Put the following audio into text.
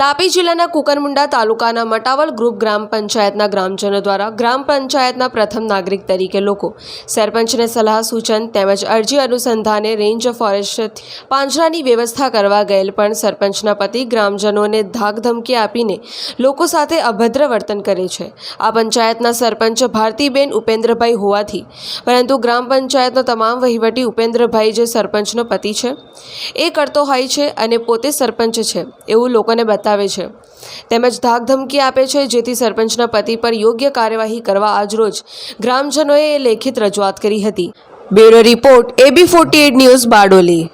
તાપી જિલ્લાના કુકરમુંડા તાલુકાના મટાવલ ગ્રુપ ગ્રામ પંચાયતના ગ્રામજનો દ્વારા ગ્રામ પંચાયતના પ્રથમ નાગરિક તરીકે લોકો સરપંચને સલાહ સૂચન તેમજ અરજી અનુસંધાને રેન્જ ફોરેસ્ટ પાંજરાની વ્યવસ્થા કરવા ગયેલ પણ સરપંચના પતિ ગ્રામજનોને ધાકધમકી આપીને લોકો સાથે અભદ્ર વર્તન કરે છે. આ પંચાયતના સરપંચ ભારતીબેન ઉપેન્દ્રભાઈ હોવાથી, પરંતુ ગ્રામ પંચાયતનો તમામ વહીવટી ઉપેન્દ્રભાઈ જે સરપંચનો પતિ છે, એ કરતો હોય છે અને પોતે સરપંચ છે. એવું લોકોને બતાવે છે. તેમજ ધાકધમકી આપે છે, જેથી સરપંચના પતિ પર યોગ્ય કાર્યવાહી કરવા આજરોજ ગ્રામજનોએ લેખિત રજૂઆત કરી હતી. Bureau report, A B forty news Bardoli.